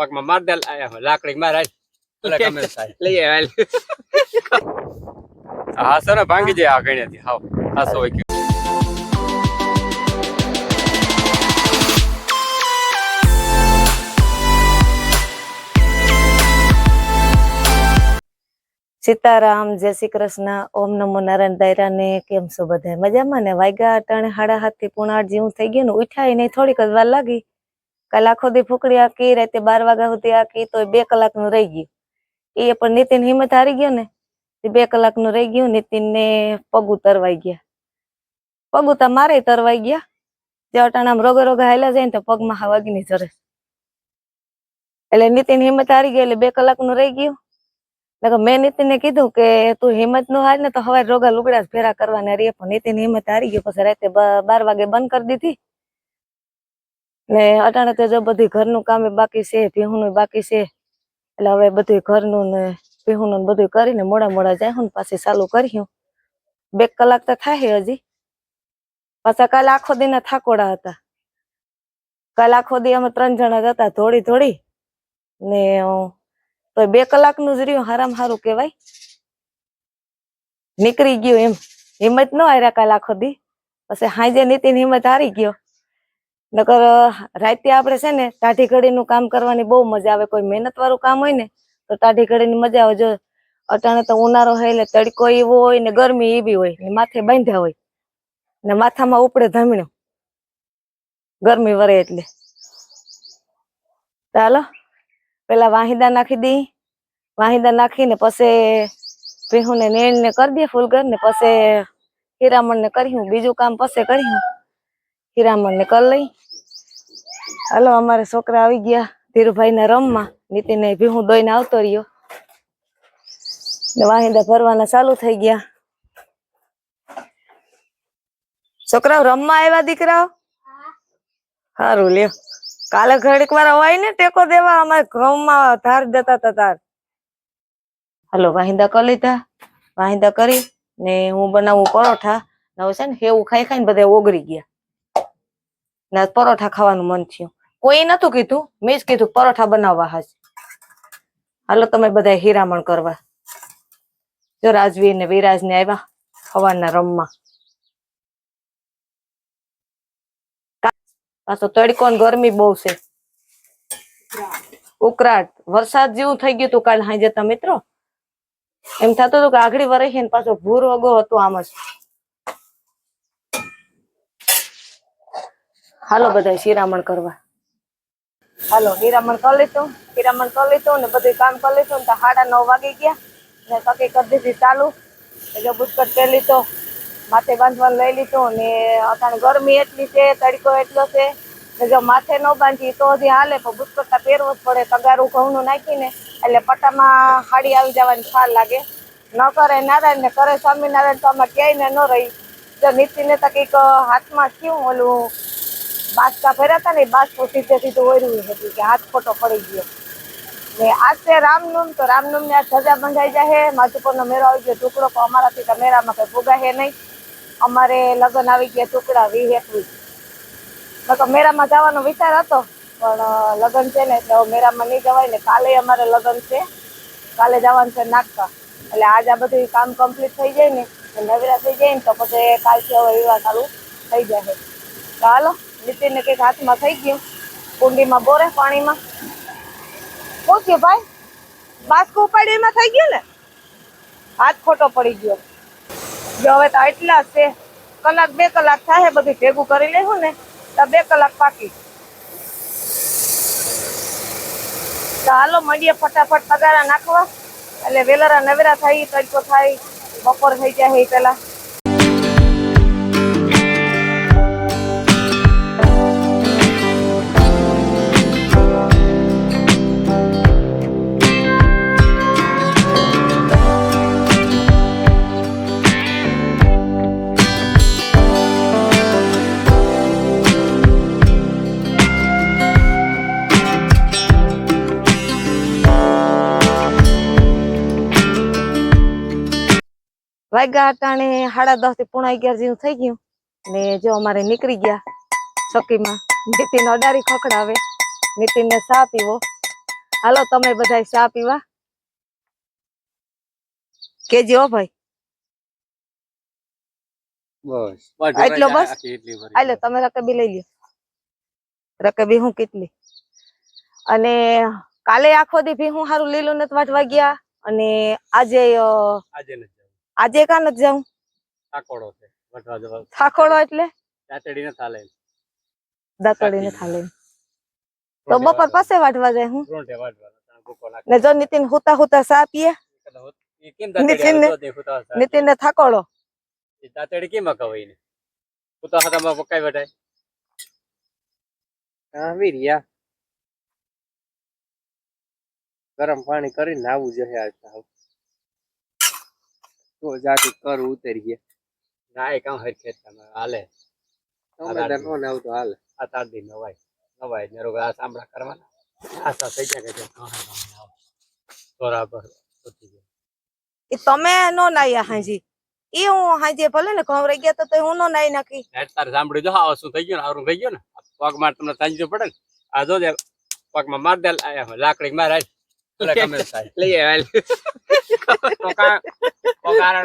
પગમાં માર દે આયા લાકડી મારા. લઈ આવ હા સર ભાંગી જાય આ ગણ્યાથી હાવ આ સો સીતારામ જય શ્રી કૃષ્ણ ઓમ નમો નારાયણ દાયરા ને કેમ છો બધા મજામાં ને વાગ્યા અટાણે હાડા હાથથી પુણાર જેવું થઈ ગયું ને ઉઠાય નહીં થોડીક જ વાર લાગી કાલ સુધી ફૂકડી આખી રાતે બાર વાગ્યા સુધી આખી તો બે કલાકનું રહી ગયું. એ પણ નીતિન હિંમત હારી ગયો ને બે કલાકનું રહી ગયું નીતિન ને પગ ઉતરવાઈ ગયા. પગ ઉતા મારે તરવાઈ ગયા. જે અટાણે રોગા રોગે હાલ્યા જાય ને, તો પગમાં હાવ અગ્નિ ચરે એટલે નીતિન હિંમત હારી ગઈ એટલે બે કલાકનું રહી ગયું. મેં નીતિનને કીધું કે, તું હિંમત નો હાર ને, તો હવે રોગા લુગડા ભેરા કરવાના રે. પણ નીતિન હિંમત હારી ગયો, પછી રાતે બાર વાગે બંધ કરી દીધી. ને અટાણે તો જો બધી ઘરનું કામ બાકી છે, ભીહુનું બાકી છે. એટલે હવે બધું ઘરનું ને ભીહુનું બધું કરીને મોડા મોડા જાય હું પાછી ચાલુ કર્યું બે કલાક તો થાય હજી. પાછા કાલે આખો દી થાકોડા હતા. કાલે આખો દી અમે ત્રણ જણા હતા ધોડી ધોડી ને તો બે કલાકનું જ રહ્યું હારામ હારું કહેવાય. નીકળી ગયું એમ. હિંમત ન હાર્યા કાલ આખો દી. પછી હાંજે નીતિન હિંમત હારી ગયો. નકર રાતે આપણે છે ને ટાઢી ઘડીનું કામ કરવાની બહુ મજા આવે. કોઈ મહેનત વાળું કામ હોય ને, તો ટાઢી ઘડીની મજા આવે. જો અટાણે તો ઉનાળો હોય એટલે તડકો એવો હોય ને ગરમી એવી હોય. ને માથે બાંધ્યા હોય. ને માથામાં ઉપડે ધમણ્યો ગરમી વરે એટલે. ચાલો, પેલા વાહિદા નાખી દઈ વાહિદા નાખીને પછી ભીહુને નેણ ને કરી દે ફૂલગર ને પછી હીરામણ ને કર્યું. બીજું કામ પછી કર્યું. હીરામણ ને કર લઈ. હાલો, અમારે છોકરા આવી ગયા ધીરુભાઈ ના રમમાં. નીતિને ભીહું દોઈને આવતો રહ્યો. ને વાહિંદા ભરવાના ચાલુ થઈ ગયા. છોકરાઓ, રમવા આવ્યા દીકરાઓ? સારું લ્યો. કાલે ઘડીક વાર હોય ને ટેકો દેવા. અમારે ઘઉંમાં ધાર દેતા હતા તાર હાલો, વાહિંદા કરી લીધા. વાહિંદા કરી ને હું બનાવું પરોઠા. નવ છે ને, હેવું ખાઈ ખાઈને બધા ઓગળી ગયા. ને પરોઠા ખાવાનું મન થયું. કોઈ નતું કીધું, મેં જ કીધું પરોઠા બનાવવા હાજ. હાલો તમે બધા હીરામણ કરવા. જો રાજવીર ને વિરાજ ને આવ્યા સવારના રમવા પાછો તડકો ગરમી બહુ છે. ઉકરાટ. વરસાદ જેવું થઈ ગયું હતું કાલ હાંજે તો મિત્રો. એમ થતું હતું કે આગળી વરસી પાછો ભૂર વગો હતો આમ જ. હાલો બધા શિરામણ કરવા. હાલો હીરામણ કરી લીધું હીરામણ કરી લીધું ને બધું કામ કરી લીધું ને સાડા નવ વાગી ગયા. ને કકી કરી દીધી ચાલુ. એટલે બુટકટ પહેરી લીધો, માથે બાંધવાનું લઈ લીધું ને અત્યારે ગરમી એટલી છે, તડકો એટલો છે. જો માથે ન બાંધી તો હજી હાલે, પણ બુસ્કટા પહેરવો જ પડે, તગારું ઘઉંનું નાખીને. એટલે પટ્ટામાં હાડી આવી જવાની ફાર લાગે. ન કરે નારાયણ ને કરે સ્વામિનારાયણ તો આમાં ક્યાંય ને રહી. જો નીતિને તો કંઈક હાથમાં થયું ઓલું બાસકા ફેર્યા હતા ને એ બાસકો સીધે સીધું ઓર્યું હતું કે હાથ ખોટો પડી ગયો. ને આજ છે રામનવમ, તો રામનવમની આજ સજા બંધાઈ જાય માધુપુરનો મેળો આવી ગયો ટુકડો તો અમારાથી તો મેળામાં કંઈ ભોગાય નહીં. અમારે લગ્ન આવી ગયા ટુકડા વીસ એકવીસ તો મેળામાં જવાનો વિચાર હતો, પણ લગ્ન છે ને એટલે મેળામાં નહીં જવાય ને કાલે અમારે લગ્ન છે. કાલે જવાનું છે નાગકા એટલે આજ આ બધું કામ કમ્પ્લીટ થઈ જાય ને, નવરા થઈ જાય ને તો પછી કાલથી હવે વિવાહ ચાલુ થઈ જશે ચાલો નીતિનને કંઈક હાથમાં થઈ ગયું. કુંડીમાં બોરે પાણીમાં. શું થયું ભાઈ? બાસ્કો ઉપાડી એમાં થઈ ગયું ને? હાથ ખોટો પડી ગયો. જો હવે તો એટલા છે. કલાક બે કલાક થાય બધું ભેગું કરી લેવું ને, તો બે કલાક પાકી. તો હાલો, મળીએ ફટાફટ પગારા નાખવા. એટલે વેલરા નવેરા થાય તડકો થાય, બપોર થઈ જાય એ પેલા વાગ્યા અટાણે સાડા દસથી પોણા અગિયાર જેવું થઈ ગયું. ને જો અમારે નીકળી ગયા ચોકીમાં. નીતિન અડારી ખખડાવે. નીતિન ને ચા પીવો. હાલો તમે બધા ચા પીવા. કેજી હો ભાઈ. બસ. આટલો બસ? એટલી તમે રકબી લઈ લ્યો. રકબી હું કેટલી? અને કાલે આખો દી ભી હું હારું લીલું નથી વાટવા ગયા. અને આજે આજે. આજે કા નથી જાઉં? થાકોડો છે વટવા જવા થાકોડો એટલે? દાતડીને થાલે દાતડીને થાલે તો બપોર પાસે વાટવા જાય હું? રોંટે વાટવા. ને જો નીતિન હુતા હુતા સા પીએ? નીતિન હોત-. નીતિન ને થાકોડો. દાતડી કેમ ને હુતા ઉતા માં પકાઈ વટાય. હા રહ્યા. ગરમ પાણી કરીને નાવું જોઈએ આજ તો. તો કર ઉતરીએ. ના એ કામ હરખે તમે હાલે. તમે તો નો નાવ તો હાલે. આ તાર દી નવાય નવાય ને રોગ આ સાંભળા કરવાના. આશા થઈ જાય કે કાંઈ કામ ના બરાબર. એ તમે નો નાયા હાજી. એ હું હાજે ભલે ને ઘઉં રહી ગયા તો તોય હું નો નાઈ નાખી. તારે સાંભળી જો હા શું થઈ ગયું ને? આવરું થઈ ગયું ને? પગ પગમાં તમને તાંજવું પડે ને? આ જો દે પગમાં માર દે લાકડી માર લઈ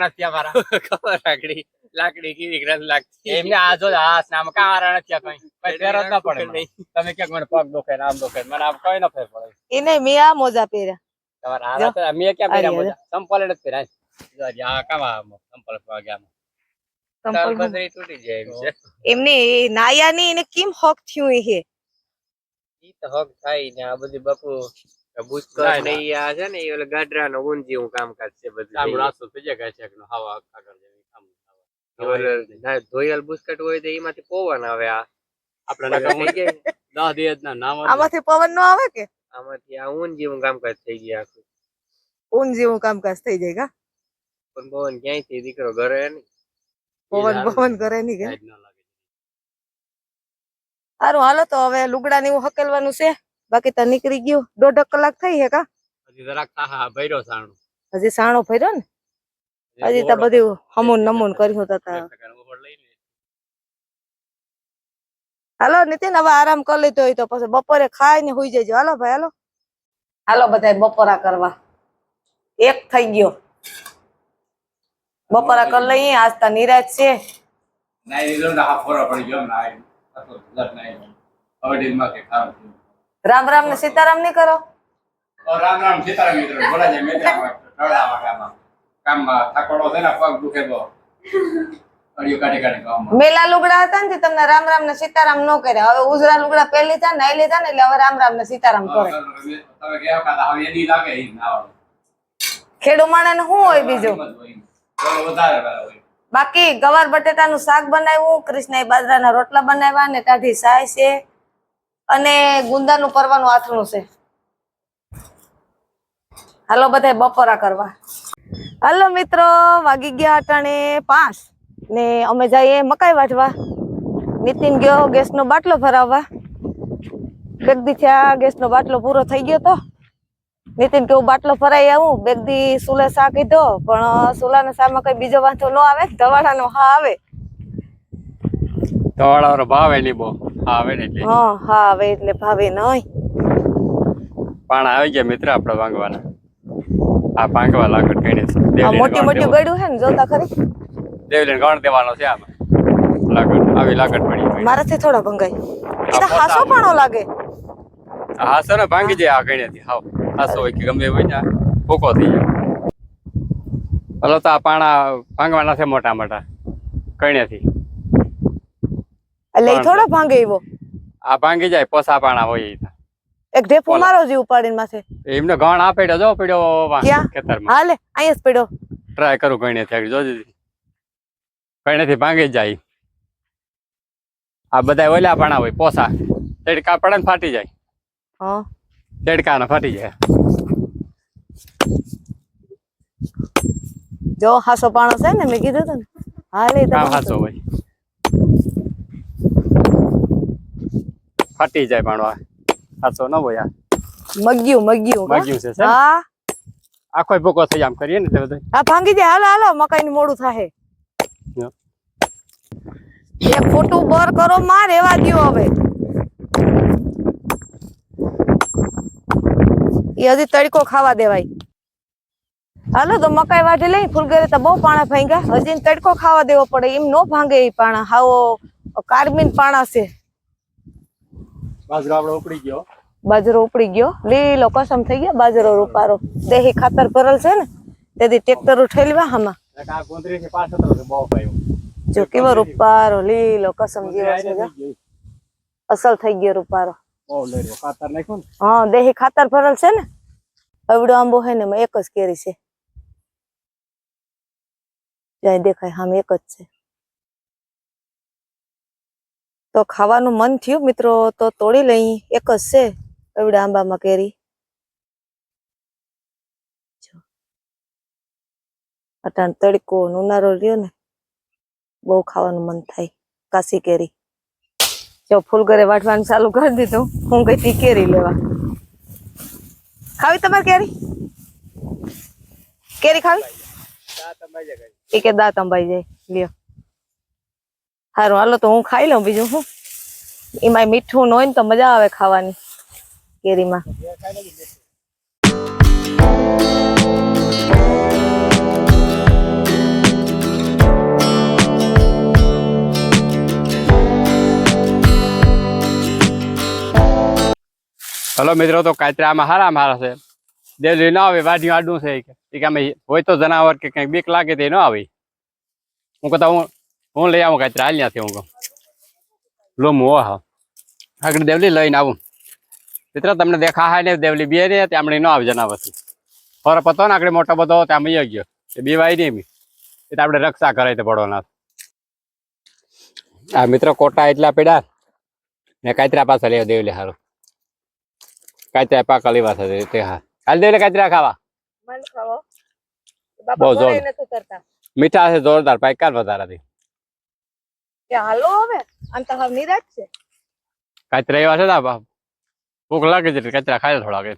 નથી અમારા ખબર લાકડી લાકડી કેવી રસ લાગતી એમને આ જો આ નામ કારા નથી આ કઈ કઈ ફેર જ ના પડે મને. તમે ક્યાંક મને પગ દુખે ને આમ દુખે મને આમ કઈ ન ફેર પડે એ નહીં મેં આ મોજા પહેર્યા તમારે હારા તો મેં ક્યાં પહેર્યા મોજા સંપલ જ પહેર્યા જો આજે આ આ સંપલ વાગ્યા સંપલ બદરી તૂટી જાય એમ છે એમને એ નાયા ની એને કેમ હક થયું એ ઈ તો હક થાય ને આ બધી બાપુ ભૂસ્કર ને આ છે ને ઈ ઓલા ગાડરા નો ઊંધી હું કામકાજ છે બધું સાંભળો આસુ થઈ જાય કઈ છે હવા આગળ જેવી કામ ના, ધોયેલ બુસ્કટ હોય તો એમાંથી પવન આવે આ. આપણે ઓલા થઈ નકામું જાય દસ દિવસ ના નામ આમાંથી પવન નો આવે કે? આમાંથી આ ઊન જેવું કામકાજ થઈ ગયા આખું. ઊન જેવું કામકાજ થઈ જાય કા? પણ પવન ક્યાંયથી દીકરો ઘરે નહીં? પવન પવન કરે નહીં કે? સારું હાલો તો હવે લુગડા ને એવું હકેલવાનું છે. બાકી તો નીકળી ગયું. દોઢ કલાક થઈ હે કા? હજી જરાક તાહા ભર્યો સાણો. હજી સાણો ભર્યો ને? હજી તો બધું હમુન નમુન કર્યું તો. તા. હાલો નીતિન હવે આરામ કરી લીધો હોય તો પછી બપોરે ખાઈ ને હુઈ જજો. હાલો ભાઈ હાલો. હાલો બધા બપોરા કરવા. એક થઈ ગયો. બપોરા કરી લઈએ. આજ તો નિરાજ છે. નાઈ લીધો ને હા પડી ગયો નાઈ. હતો લટ નાઈ અવડી માં કે થયું. રામ રામ ને સીતારામ નહીં કરો. રામ રામ સીતારામ મિત્ર બોલા જાય મેં ટળામાં ગામમાં. કામમાં થાકોડો છે ને પગ દુખે બો અડિયો કાઢી કાઢી કામમાં મેલા લુગડા હતા ને તમને રામ રામ ને સીતારામ નો કર્યા. હવે ઉજરા લુગડા પહેલી લીધા નાઈ લીધા ને એટલે હવે રામ રામ ને સીતારામ કરે. તમે કહો કાતા હવે એની લાગે ઈ ના આવે ખેડૂ માણસ ને શું હોય બીજું? બાકી ગવાર બટેટાનું શાક બનાવ્યું કૃષ્ણ બાજરાના રોટલા બનાવ્યા ને ટાઢી સાય છે. અને ગુંદાનું પરવાનું આથણું છે. હાલો બધા બપોરા કરવા. હાલો મિત્રો, વાગી ગયા અટાણે પાંચ. ને અમે જઈએ મકાઈ વાટવા. નીતિન ગયો ગેસનો બાટલો ભરાવવા. બેગદી થયા ગેસનો બાટલો પૂરો થઈ ગયો તો. નીતિન કેવું બાટલો ભરાઈ આવું. બેગદી સુલે શા કીધો પણ સુલાના શામાં કઈ બીજો વાંધો ન આવે. ધવાડાનો હા આવે. ધવાળાનો ભાવે નહીં બહુ આવે ને એટલે. હા હા આવે એટલે ભાવે ન હોય. પણ આવી ગયા મિત્ર આપણે ભાંગવાના. આ ભાંગવા લાકડ કઈને આ મોટી મોટી ગળ્યું છે ને જોતા ખરી? દેવલીને ગણ દેવાનો છે આમાં. લાકડ આવી લાકડ પડી. મારાથી થોડા ભંગાય. એ તો હાસો પાણો લાગે. હાસો ને ભાંગી જાય આ કઈનેથી હાવ હાસો હોય કે ગમે હોય ને ભૂકો થઈ જાય. હલો તો આ પાણા ભાંગવાના છે મોટા મોટા કઈનેથી એટલે એ થોડો ભાંગે એવો આ ભાંગી જાય પોસા પાણા હોય એક ઢેફું. મારો જીવ ઉપાડીને માથે. એમને ગણ આ પડ્યો જો પડ્યો? ખેતરમાં. હાલે અહીંયા જ પડ્યો ટ્રાય કરું કઈનેથી આગળ કઈને થી ભાંગી જાય. આ બધા ઓલા પાણા હોય પોસા. તેડકા પડે ને ફાટી જાય. હા. તેડકા ફાટી જાય. જો હાસો પાણો છે ને મેં કીધું તું હાલે કામ હોય. ફાટી જાય પાણવા સાચો ન હોય મગ્યું મગ્યું મગ્યું છે હા. આખો ભૂકો થઈ આમ કરીએ ને એટલે બધું હા ભાંગી જાય હાલો હાલો મકાઈ નું મોડું થાય એ ખોટું બર કરો માં રેવા દ્યો હવે. એ હજી તડકો ખાવા દેવાય. હાલો તો મકાઈ વાઢી લઈ ફૂલગરે તો બહુ પાણા ભાંગ્યા. હજી તડકો ખાવા દેવો પડે. એમ નો ભાંગે એ પાણા. હાવો કાર્બિન પાણા છે. બાજરો આપણે ઉપડી ગયો. બાજરો ઉપડી ગયો. લીલો કસમ થઈ ગયો બાજરો રૂપારો. દેહી ખાતર ભરેલ છે ને તેથી ટ્રેક્ટર ઉઠેલવા પાયો જો કેવો રૂપારો લીલો કસમ જેવો છે અસલ થઈ ગયો રૂપારો. હા દેહી ખાતર ભરેલ છે ને. અવડો આંબો હે ને એક જ કેરી છે. જ્યાં દેખાય આમ એક જ છે. તો ખાવાનું મન થયું મિત્રો તો તોડી લઈ. એક જ છે એવડા આંબામાં કેરી. જો. અટાણ તડકો ઉનાળો રહ્યો ને બહુ ખાવાનું મન થાય. કાશી કેરી. જો ફૂલ ઘરે વાટવાનું ચાલુ કરી દીધું. હું ગઈ તી કેરી લેવા. ખાવી તમારે કેરી? કેરી ખાવી? એ કે દાંત અંબાઈ જાય. લ્યો. સારું હાલો તો હું ખાઈ લઉં બીજું હું એમાં મીઠું ન હોય ને તો મજા આવે ખાવાની, કેરીમાં. હલો મિત્રો, તો કાચરામાં હારા મારા છે. દેલી ના આવે વાઢિયું આડું છે કે. અમે હોય તો જનાવર કે કંઈક બીક લાગે તે ન આવે. હું કહેતા, હું હું લઈ આવું કાચરા હાલ ત્યાંથી હું કહું. હો હા આગળ દેવલી લઈને આવું. મિત્રો તમને દેખા હાય ને દેવલી બે ને ત્યાં હમણાં ન ના પછી ફર હતો ને આગળ મોટો બધો ત્યાં મૈયા ગયો. એ બીવાય નહીં બી એ તો આપણે રક્ષા કરાય તો પડવાના આ મિત્રો કોટા એટલા પડ્યા ને કાચરા પાસે લેવા દેવલી હારું. કાચરા પાકા લેવા થશે તે હા. હાલ દેવલે કાચરા ખાવા. બહુ જોર. મીઠા છે જોરદાર પાકા વધારાથી. કે હાલો હવે? આમ તો હવે નિરાજ છે. કચરા એવા છે ને બા- ભૂખ લાગે છે કચરા ખાય થોડા કે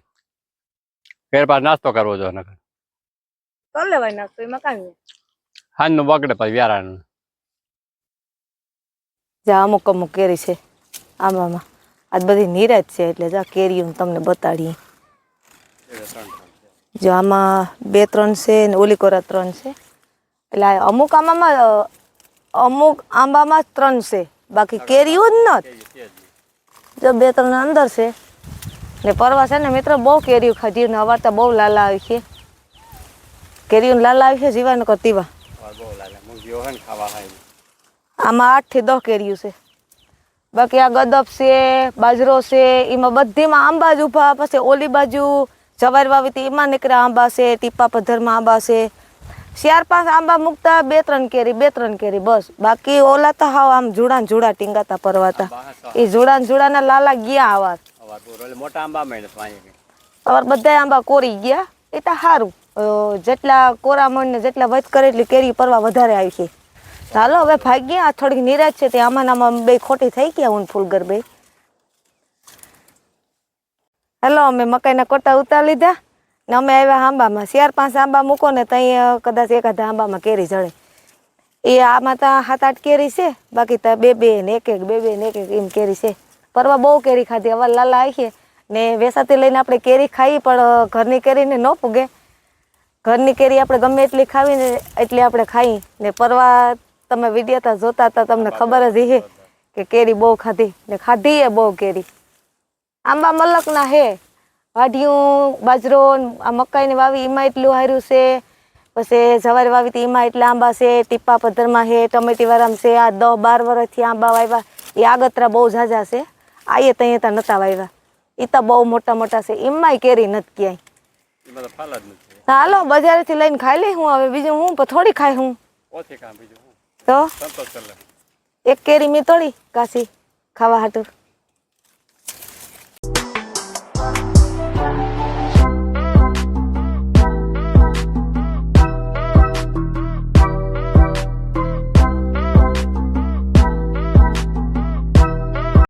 ફેર પાછ નાસ્તો કરવો જો નકર. કર લેવાય નાસ્તો? એમાં કાંઈ નહીં. હાનનું બગડે પછી વ્યારાનું. જા અમુક અમુક કેરી છે આંબામાં આજ બધી નિરાજ છે એટલે જા કેરી હું તમને બતાડી જો આમાં બે ત્રણ છે ને ઓલી કોરા ત્રણ છે. એટલે અમુક આંબામાં અ, અમુક આંબામાં જ ત્રણ છે, બાકી કેરીઓ જ નથી જો બે ત્રણ અંદર છે. ને પરવા છે ને મિત્ર, બહુ કેરીઓ ખાધી ને અવાર તો બહુ લાલા આવી છે. કેરીઓ લાલા આવી છે હોય ને ખાવા આમાં આઠથી દસ કેરીઓ છે. બાકી આ ગદપ છે, બાજરો છે, એમાં બધીમાં આંબા જ ઊભા પછી ઓલી બાજુ જવાર વાવી એમાં નીકળ્યા આંબા છે ટીપા પથ્થરમાં આંબા છે. ચાર પાંચ આંબા મૂકતા બે ત્રણ કેરી બે ત્રણ કેરી બસ. બાકી ઓલા તો હાવ આમ જુડા ને જુડા ટીંગાતા પરવાતા. એ જુડા ને જુડાના લાલા ગયા આવા. મોટા આંબા વાંચે બધા આંબા કોરી ગયા. એ તો સારું જેટલા કોરા મણ ને જેટલા વધ કરે એટલી કેરી પરવા વધારે આવી છે. ચાલો હવે ભાગ્ય. આ થોડીક નિરાશ છે તે આમાં આમાં બે ખોટી થઈ ગયા હું ફૂલગર બે. હેલો અમે મકાઈના કોટા ઉતાર લીધા. ને અમે આવ્યા આંબામાં. ચાર પાંચ આંબા મૂકો ને ત્યાં કદાચ એકાદા આંબામાં કેરી જળે. એ આમાં તો સાત આઠ કેરી છે બાકી તો બે બે ને એક એક બે બે ને એક એક એમ કેરી છે. પરવા બહુ કેરી ખાધી. હવે લાલા આવીએ ને વેસાતી લઈને આપણે કેરી ખાઈ પણ ઘરની કેરીને ન પૂગે. ઘરની કેરી આપણે ગમે એટલી ખાવી ને એટલી આપણે ખાઈ. ને પરવા તમે વિડીયા તા જોતા હતા તમને ખબર જ છે કે કેરી બહુ ખાધી ને ખાધી એ બહુ કેરી. આંબા મલકના હે. વાઢિયું બાજરો આ મકાઈને વાવી એમાં એટલું હાર્યું છે. પછી જવારી વાવી હતી એમાં એટલા આંબા છે ટીપા પથ્થરમાં છે ટમેટી વાળામાં છે આ દસ બાર વર્ષથી આંબા વાવ્યા. એ આગતરા બહુ ઝાઝા છે. આયે ત્યાં ત્યાં નતા વાવ્યા. એ તો બહુ મોટા મોટા છે. એમાંય કેરી નથી ક્યાંય. તો હાલો બજારેથી લઈને ખાઈ લઈ હું હવે. બીજું હું થોડી ખાઈ હું. તો? એક કેરી મેં તોડી કાશી ખાવા હાટું.